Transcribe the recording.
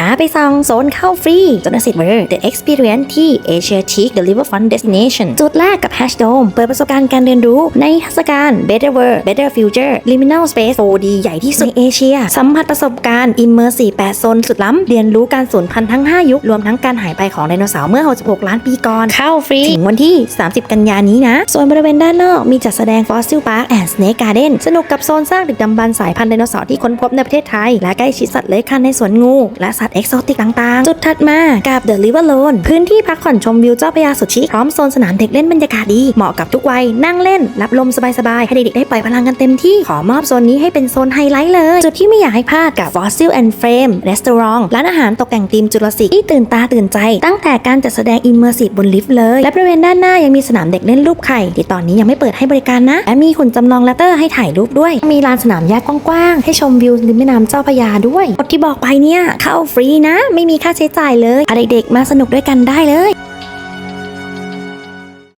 พาไปส่องโซนเข้าฟรีจนสิทธิ์เวอร์ The Experience ที่ Asia Chic The Riverfront Destination จุดแรกกับ Hash Dome เปิดประสบการณ์การเรียนรู้ในเทศกาล Better World Better Future Liminal Space 4D ใหญ่ที่สุดในเอเชีย สัมผัสประสบการณ์ Immersive 8โซนสุดล้ำ เรียนรู้การสูญพันธุ์ทั้ง 5 ยุค รวมทั้งการหายไปของไดโนเสาร์เมื่อ 66 ล้านปีก่อน เข้าฟรี ถึงวันที่ 30 กันยานี้นะ ส่วนบริเวณด้านนอกมีจัดแสดง Fossil Park and Snake Garden สนุกกับโซนสร้างดึกดำบรรพ์สายพันธุ์ไดโนเสาร์ที่ค้นพบในประเทศไทย และใกล้ชิดสัตว์เลื้อยคลานในสวนงูและสัตว์เอกโซติกต่างๆ จุดถัดมากับ The River Lone พื้นที่พักผ่อนชมวิวเจ้าพระยาสุชิ พร้อมโซนสนามเด็กเล่นบรรยากาศดี เหมาะกับทุกวัย นั่งเล่น รับลมสบายๆ ให้เด็กๆได้ปล่อยพลังกันเต็มที่ ขอมอบโซนนี้ให้เป็นโซนไฮไลท์เลย จุดที่ไม่อยากให้พลาดกับ Fossil and Frame Restaurant ร้านอาหารตกแต่งธีมจุลศิลป์ที่ตื่นตาตื่นใจ ตั้งแต่การจัดแสดง Immersive บนลิฟต์เลย และบริเวณด้านหน้ายังมีสนามเด็กเล่นรูปไข่ที่ตอนนี้ยังไม่เปิดให้บริการนะ และมีหุ่นจำลองและเตอร์ให้ถ่ายรูปด้วย มีลานสนามหญ้ากว้างๆให้ชมวิวริมแม่น้ำเจ้าพระยาด้วยกฎที่บอกไปเนี่ยเข้าฟรีนะ ไม่มีค่าใช้จ่ายเลยเด็กๆมาสนุกด้วยกันได้เลย